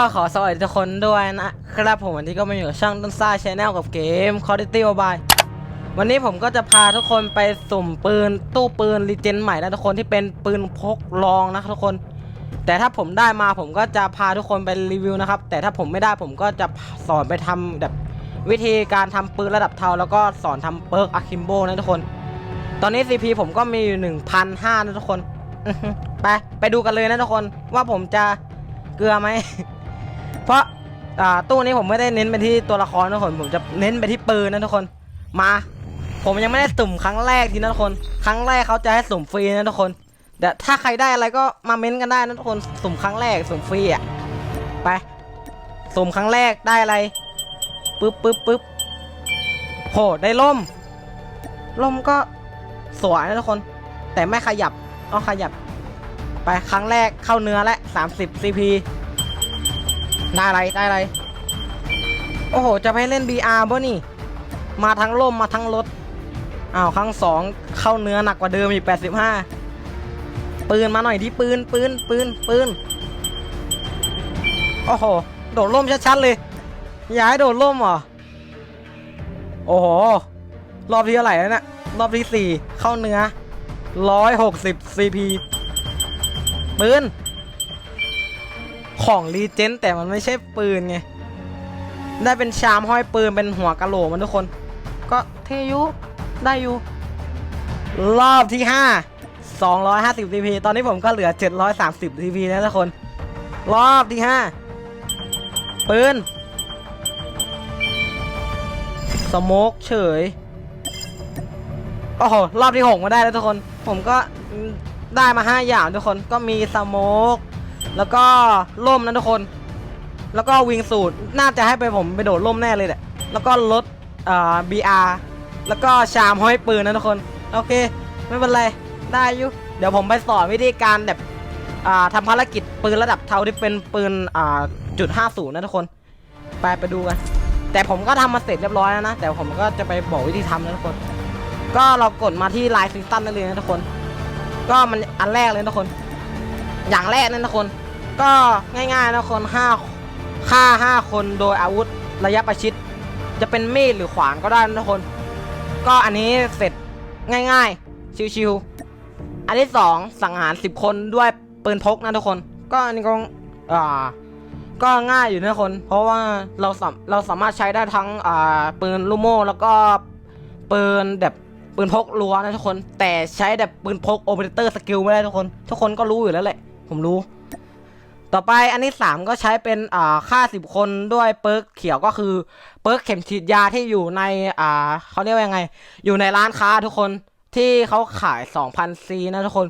ขอสวัสดีทุกคนด้วยนะครับผมวันนี้ก็มาอยู่กับช่างต้นซ่าชแนลกับเกม Call of Duty Mobile วันนี้ผมก็จะพาทุกคนไปสุ่มปืนตู้ปืนรีเจนใหม่นะทุกคนที่เป็นปืนพกลองนะทุกคน แต่ถ้าผมได้มาผมก็จะพาทุกคนไปรีวิวนะครับ แต่ถ้าผมไม่ได้ผมก็จะสอนไปทำแบบวิธีการทำปืนระดับเทาแล้วก็สอนทำเปิร์กอะคิมโบนะทุกคน ตอนนี้ CP ผมก็มีอยู่1,500นะทุกคนไปไปดูกันเลยนะทุกคนว่าผมจะเกลือไหม เพราะอ่าตู้นี้ผมไม่ได้เน้นไปที่ตัวละครนะทุกคนผมจะเน้นไปที่ปืนนะทุกคนมา ผมยังไม่ได้สุ่มครั้งแรกทีนะทุกคน ครั้งแรกเขาจะให้สุ่มฟรีนะทุกคนเดี๋ยวถ้าใครได้อะไรก็มาเม้นกันได้นะทุกคนสุ่มครั้งแรกสุ่มฟรีอะไปสุ่มครั้งแรกได้อะไรปึ๊บปึ๊บปึ๊บโหได้ล่มล่มก็สวยนะทุกคน แต่ไม่ขยับต้องขยับ ไปครั้งแรกเข้าเนื้อและ 30 CP ได้อะไรได้อะไร โอ้โห จะไปเล่น BR บ่นี่ มาทั้งล่มมาทั้งรถอ้าวครั้งสองเข้าเนื้อหนักกว่าเดิมอีก 85 ปืนมาหน่อยดิปืนปืนปืนปืนโอ้โห โดดล่มชัดๆเลย อย่าให้โดดล่มเหรอ โอ้โห รอบที่เท่าไหร่แล้วเนะี่ยรอบที่สี่เข้าเนื้อ 160 CP ปืน ของรีเจนแต่มันไม่ใช่ปืนไง ได้เป็นชามห้อยปืนเป็นหัวกะโหลกมันทุกคน ก็เทยุได้อยู่ รอบที่ 5 250 CP ตอนนี้ผมก็เหลือ 730 CP แล้วทุกคน รอบที่ 5 ปืน สโมกเฉย โอ้โห รอบที่ 6 มาได้แล้วทุกคน ผมก็ได้มา 5 อย่างทุกคน ก็มีสโมก แล้วก็ล่มนะทุกคน แล้วก็วิงสูตรน่าจะให้ไปผมไปโดดล่มแน่เลยแหละ แล้วก็รถอ่า BR แล้วก็ชามห้อยปืนนะทุกคน โอเค ไม่เป็นไร ได้อยู่ เดี๋ยวผมไปสอนวิธีการแบบอ่าทำภารกิจปืนระดับเทาที่เป็นปืนอ่าจุดห้าศูนย์นะทุกคน ไปไปดูกัน แต่ผมก็ทำมาเสร็จเรียบร้อยแล้วนะ แต่ผมก็จะไปบอกวิธีทำนะทุกคน ก็เรากดมาที่ไลน์ซีซั่นได้เลยนะทุกคน ก็มันอันแรกเลยนะทุกคน อย่างแรกนั่นนะคน ก็ง่ายๆนะคนห้าฆ่าห้าคนโดยอาวุธระยะประชิด จะเป็นมีดหรือขวานก็ได้นะคน ก็อันนี้เสร็จง่ายๆ ชิวๆ อันที่สองสังหารสิบคนด้วยปืนพกนะทุกคน ก็อันนี้ก็อ่าก็ง่ายอยู่นะคน เพราะว่าเราสามเราสามารถใช้ได้ทั้งอ่าปืนลูกโม่แล้วก็ปืนแบบปืนพกรัวนะทุกคน แต่ใช้แบบปืนพกโอเปอเรเตอร์สกิลไม่ได้ทุกคน ทุกคนก็รู้อยู่แล้วแหละ ผมรู้ ต่อไปอันที่สามก็ใช้เป็นอ่าฆ่าสิบคนด้วยเปิร์กเขียวก็คือเปิร์กเข็มฉีดยาที่อยู่ในอ่าเขาเรียกว่ายังไง อยู่ในร้านค้าทุกคนที่เขาขาย2,000ซีนะทุกคน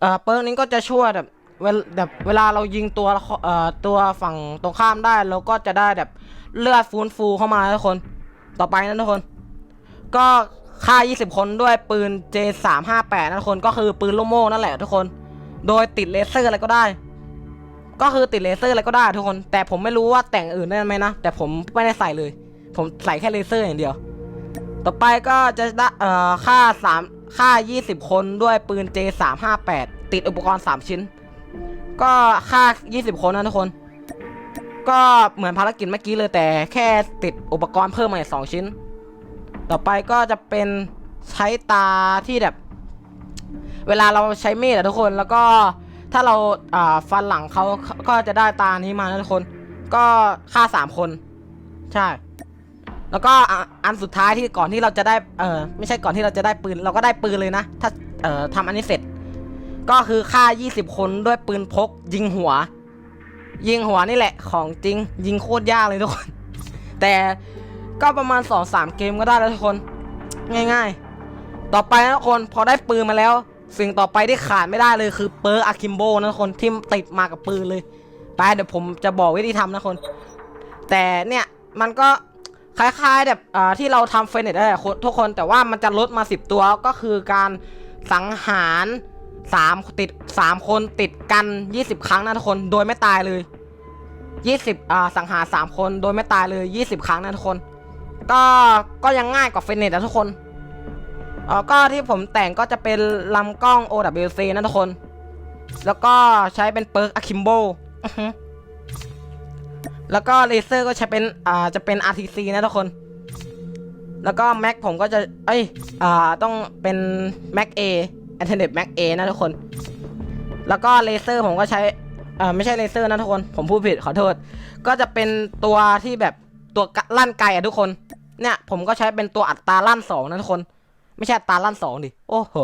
เอ่อเปิร์กนี้ก็จะช่วยแบบเวลแบบเวลาเรายิงตัวเอ่อตัวฝั่งตรงข้ามได้เราก็จะได้แบบเลือดฟื้นฟูเข้ามาทุกคนต่อไปนะทุกคน ก็ฆ่า 20 คนด้วยปืน J358 นะทุกคนก็คือปืนลูกโม่นั่นแหละทุกคน โดยติดเลเซอร์อะไรก็ได้ ก็คือติดเลเซอร์อะไรก็ได้ทุกคน แต่ผมไม่รู้ว่าแต่งอื่นได้ไหมนะ แต่ผมไม่ได้ใส่เลย ผมใส่แค่เลเซอร์อย่างเดียว ต่อไปก็จะได้เอ่อฆ่า3ฆ่า 20 คนด้วยปืน J358 ติดอุปกรณ์ 3 ชิ้น ก็ฆ่า 20 คนนะทุกคน ก็เหมือนภารกิจเมื่อกี้เลยแต่แค่ติดอุปกรณ์เพิ่มมาอีกสองชิ้น ต่อไปก็จะเป็นใช้ตาที่แบบ เวลาเราใช้มีดอะทุกคนแล้วก็ถ้าเราอ่าฟันหลังเขาก็จะได้ตานี้มานะทุกคน ก็ฆ่าสามคน ใช่ แล้วก็อันสุดท้ายที่ก่อนที่เราจะได้เออไม่ใช่ก่อนที่เราจะได้ปืน เราก็ได้ปืนเลยนะ ถ้าเอ่อทำอันนี้เสร็จ ก็คือฆ่า 20 คนด้วยปืนพก ยิงหัว ยิงหัวนี่แหละ ของจริง ยิงโคตรยากเลยทุกคน แต่ก็ประมาณ 2-3 เกมก็ได้แล้วทุกคน ง่าย ๆ ต่อไปนะทุกคนพอได้ปืนมาแล้ว สิ่งต่อไปที่ขาดไม่ได้เลยคือเปิร์อะคิมโบนะคนที่ติดมากับปืนเลย ไปเดี๋ยวผมจะบอกวิธีทำนะคน แต่เนี่ยมันก็คล้ายๆแบบอ่าที่เราทำเฟนเนตได้ทุกคนแต่ว่ามันจะลดมา 10 ตัวก็คือการสังหาร3ติด3คนติดกัน 20 ครั้งนะทุกคนโดยไม่ตายเลย 20อ่าสังหาร3คนโดยไม่ตายเลย 20 ครั้งนะทุกคน ก็ก็ยังง่ายกว่าเฟนเนตนะทุกคน ออก็ที่ผมแต่งก็จะเป็นลำกล้อง OWC นะทุกคน แล้วก็ใช้เป็นเปิร์กอะคิมโบแล้วก็เลเซอร์ก็ใช้เป็นอ่าจะเป็น RTC นะทุกคน แล้วก็แม็กผมก็จะ เอ้ยอ่าต้องเป็น Mac A a n t e n n e t Mac A นะทุกคน แล้วก็เลเซอร์ผมก็ใช้อ่าไม่ใช่เลเซอร์นะทุกคน ผมพูดผิดขอโทษ ก็จะเป็นตัวที่แบบตัวลั่นไกลอะทุกคน เนี่ยผมก็ใช้เป็นตัวอัตราลั่นสองนะทุกคน ไม่ใช่อัตราลั่นสองดิ โอ้โห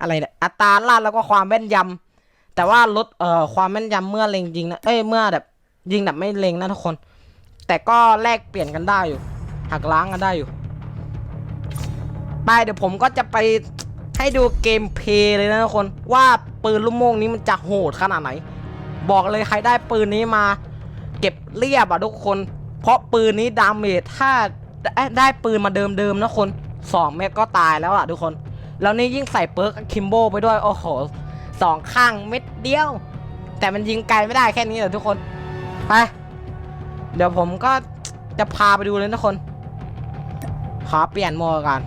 อะไรเนี่ยอัตราลั่นแล้วก็ความแม่นยำแต่ว่าลดเอ่อความแม่นยำเมื่อเล็งยิงนะ เอ้ย เมื่อแบบยิงแบบไม่เล็งนะทุกคน แต่ก็แลกเปลี่ยนกันได้อยู่ หักล้างกันได้อยู่ ไปเดี๋ยวผมก็จะไปให้ดูเกมเพลย์เลยนะทุกคน ว่าปืนลูกโม่งนี้มันจะโหดขนาดไหน บอกเลยใครได้ปืนนี้มา เก็บเรียบอะทุกคน เพราะปืนนี้ดาเมจถ้าได้ปืนมาเดิมๆนะคน สองเม็ดก็ตายแล้วอะทุกคน แล้วนี่ยิ่งใส่เปิร์กคิมโบไปด้วย โอ้โหสองข้างเม็ดเดียว แต่มันยิงไกลไม่ได้แค่นี้แหละทุกคน ไป เดี๋ยวผมก็จะพาไปดูเลยทุกคน ขอเปลี่ยนโหมกัน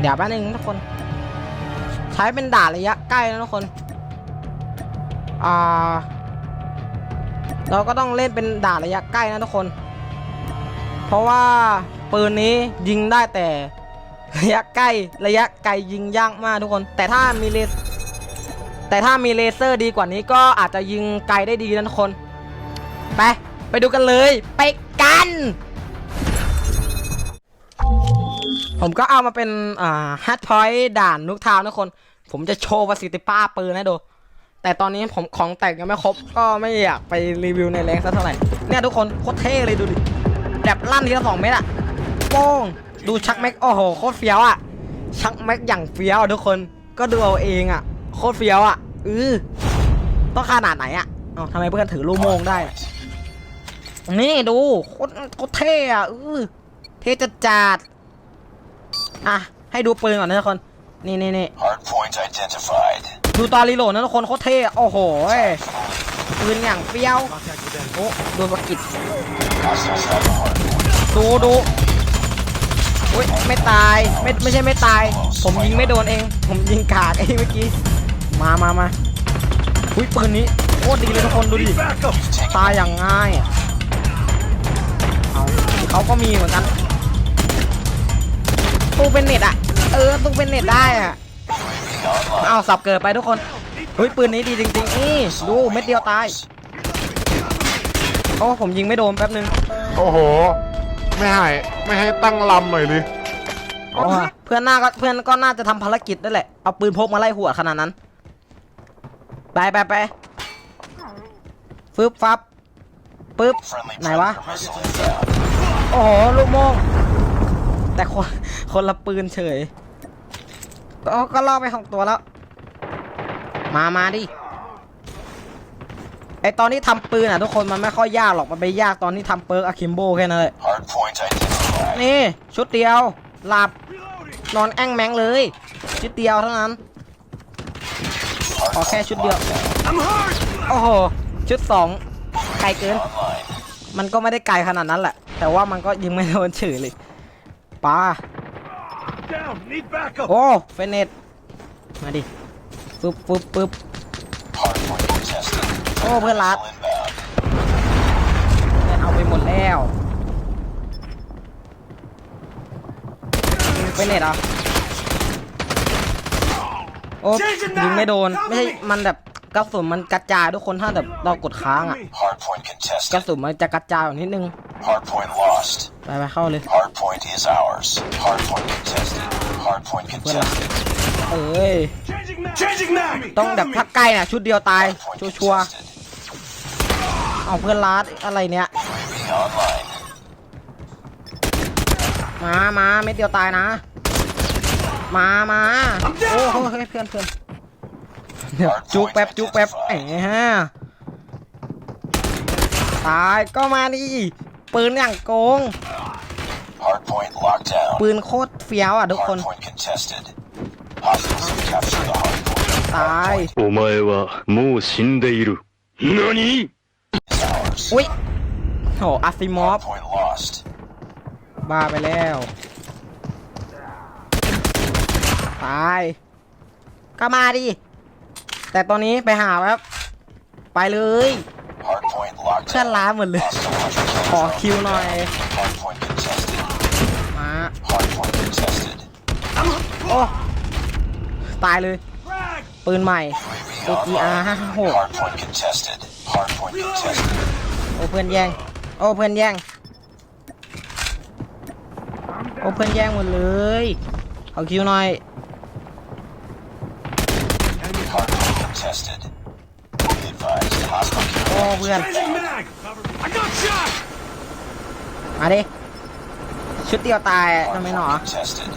เดี๋ยวแป๊บนึงทุกคน ใช้เป็นด่านระยะใกล้นะทุกคน อ่า เราก็ต้องเล่นเป็นด่านระยะใกล้นะทุกคน เพราะว่า ปืนนี้ยิงได้แต่ระยะใกล้ระยะไกลยิงยากมากทุกคน แต่ถ้ามีเลสแต่ถ้ามีเลเซอร์ดีกว่านี้ก็อาจจะยิงไกลได้ดีนะทุกคน ไป ไปดูกันเลย ไปกัน ผมก็เอามาเป็นอ่าฮัตพอยต์ด่านนุกทาวน์นะคน ผมจะโชว์ประสิทธิภาพปืนให้ดูแต่ตอนนี้ผมของแต่งยังไม่ครบ ก็ไม่อยากไปรีวิวในแรงสักเท่าไหร่ เนี่ยทุกคนโคตรเท่เลยดูดิแบบลั่นทีละสองเมตรอะ โป้ง ดูชักแม็ก โอ้โห โคตรเฟี้ยวอะชักแม็กอย่างเฟี้ยวอะทุกคน ก็ดูเอาเองอะโคตรเฟี้ยวอะอือต้องขนาดไหนอะเอ้าทำไมเพื่อนถือลูกโมงได้อะนี่ดู โคตรโคตรเท่อะอือเท่จัดจัดๆอะ ให้ดูปืนก่อนนะทุกคน นี่นี่นี่ Hardpoint identified. ดูตอนรีโหลดนะทุกคนโคตรเท่อะโอ้โหเอ้ยปืนอย่างเฟี้ยว โอ้โดนสะกิด Hostiles have the hardpoint. ดูดู อุ้ยไม่ตายไม่ไม่ใช่ไม่ตาย ผมยิงไม่โดนเอง ผมยิงกากไอ้เมื่อกี้มามามาอุ้ยปืนนี้โคตรดีเลยทุกคนดูดิตายอย่างง่ายอะเอาเขาก็มีเหมือนกันตู้เป็นเน็ตอะเออตู้เป็นเน็ตได้อะเอาสับเกิดไปทุกคนเฮ้ยปืนนี้ดีจริงๆนี่ดูเม็ดเดียวตายโอ้ผมยิงไม่โดนแป๊บนึงโอ้โห ไม่ให้ไม่ให้ตั้งลำหน่อยดิโอ้เพื่อนน่าก็เพื่อนก็น่าจะทำภารกิจนั่นแหละ เอาปืนพกมาไล่หัวขนาดนั้น ไปไปไปฟึบฟับปึ๊บ Friendly ไหนวะ Predator missile inbound. โอ้โห ลูกโม่งแต่คนคนละปืนเฉยก็ก็ล่อไปของตัวแล้ว มามาดิ ไอตอนที่ทำปืนอะทุกคนมันไม่ค่อยยากหรอกมันไปยากตอนที่ทำเปิร์กอะคิมโบแค่นั้นเลยนี่ชุดเดียวหลับนอนแอ้งแมงเลย ชุดเดียวเท่านั้นขอแค่ชุดเดียวโอ้โหชุดสองไกลเกิน มันก็ไม่ได้ไกลขนาดนั้นแหละ แต่ว่ามันก็ยิงไม่โดนเฉยเลยปาโอ้เฟเนตมาดิฟึบฟึบฟึบ โอ้เพื่อนรัด Missile inbound. เพื่อนเอาไปหมดแล้วเฟเนตเหรอะโอ้ยิงไม่โดนไม่ใช่มันแบบกระสุนมันกระจายทุกคนถ้าแบบเรากดค้างอะ Hardpoint กระ contested. สุนมันจะกระจายออกนิดนึง Hardpoint lost. ไปไปเข้าเลย Hardpoint is ours. Hardpoint contested. Hardpoint contested. เอ้ย Changing mag ต้องแบบถ้าใกล้น่ะ ชุดเดียวตาย Hardpoint ชัวชัวร์ contested. ๆเอาเพื่อนรัดอะไรเนี้ย UAV online. มามาเม็ดเดียวตายนะ มามาโอ้โหเฮ้ยเพื่อนเพื่อนเดี๋ยวจุกแป๊บจุกแป๊บไอ้ฮะตายก็มาดิปืนอย่างโกง Hardpoint locked down. ปืนโคตรเฟี้ยวอ่ะทุกคน Hardpoint contested. Hostiles have captured the hardpoint. ตาย お前はもう死んでいる。何 Is ours. อุ้ยโหอาซิมอฟ Hardpoint lost. บ้าไปแล้ว ตาย ก็มาดิ แต่ตอนนี้ไปหาแป๊บไปเลย Hardpoint Locked เพื่อน down. ล้าหมดเลย Hostile hunter killer ขอ drone คิวหน่อย Hardpoint contested. มา Hardpoint contested. โอ้ ตายเลย ปืนใหม่ UAV ATR online. 56 Hardpoint contested. Hardpoint contested. โอ้เพื่อนแย่งโอ้เพื่อนแย่งโอ้เพื่อนแย่งหมดเลยเอาคิวหน่อย Hardpoint contested. Be advised. Hostile โอ้ killer เพื่อนมาดิชุดเดียวตายทำไมหนอ Hardpoint contested.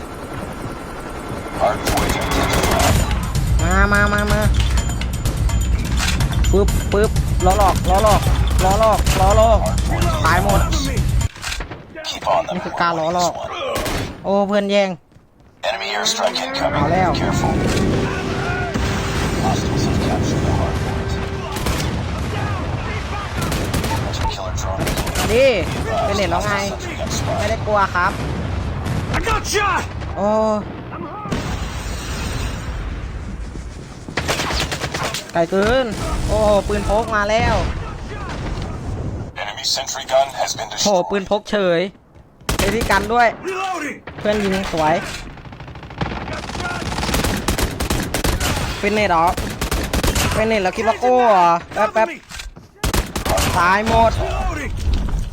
Hardpoint identified. มามามามาปึ๊บปึ๊บล้อหลอกล้อหลอก ล้อหลอกล้อหลอก Hardpoint ตายหมด Keep on them. Make a We're car winning law, this law. one. โอ้เพื่อนแย่ง Enemy airstrike incoming. เอาแล้ว Careful. Hostiles have captured the hardpoint. Hunter killer drone. มาดิเป็นเน็ตแล้วไง Sentry gun ไม่ spotted. ได้กลัวครับโอ้ไกลเกิน โอ้ปืนพกมาแล้ว โหปืน destroyed. พกเฉยเอที่กันด้วย เพื่อนยิงสวยเป็นเน็ตเหรอเป็นเน็ตแล้วคิดว่าโก้เหรอแป๊บแป๊บตายหมด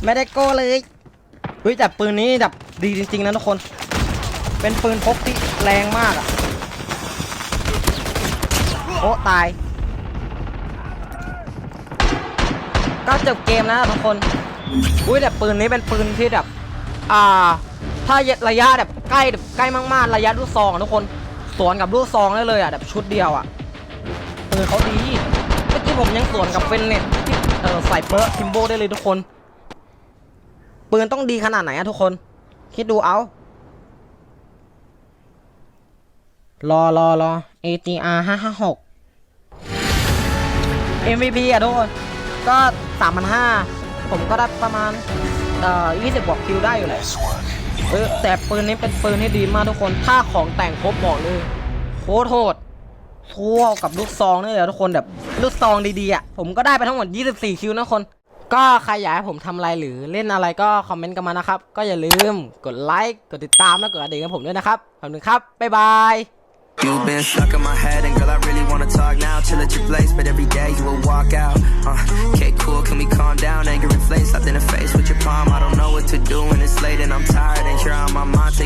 ไม่ได้โก้เลยเฮ้ยแต่ปืนนี้แบบดีจริงๆนะทุกคน เป็นปืนพกที่แรงมากอะโอ้ตาย ก็จบเกมแล้วนะทุกคน อุ้ยแต่ปืนนี้เป็นปืนที่แบบ อ่า ถ้าระยะแบบใกล้แบบใกล้มากๆ ระยะลูกซองอทุกคน สวนกับลูกซองได้เลยอะแบบชุดเดียวอะ ปืนเขาดี เมื่อกี้ผมยังสวนกับเฟนเน็ตที่เออใส่เปอร์ทิมโบได้เลยทุกคน ปืนต้องดีขนาดไหนอะทุกคน คิดดูเอา รอรอรอ ATR 556 MVP อะทุกคน ก็3,500ผมก็ได้ประมาณเอ่อ20บวกคิวได้อยู่แหละเออแต่ปืนนี้เป็นปืนที่ดีมากทุกคนถ้าของแต่งครบบอกเลยโคตรโหดทั่วกับลูกซองนี่เลยทุกคนแบบลูกซองดีๆอะผมก็ได้ไปทั้งหมด 24 คิวนะคน ก็ใครอยากให้ผมทำอะไรหรือเล่นอะไรก็คอมเมนต์กันมานะครับ ก็อย่าลืมกดไลค์กดติดตามและกดกระดิ่งให้ผมด้วยนะครับขอบคุณครับ บ๊ายบาย You've been stuck in my head, and girl, I really wanna talk now. Chill at your place, but every day you will walk out. Uh, okay, cool, can we calm down? Anger inflates, slapped in the face with your palm. I don't know what to do, and it's late, and I'm tired, and you're on my mind taking.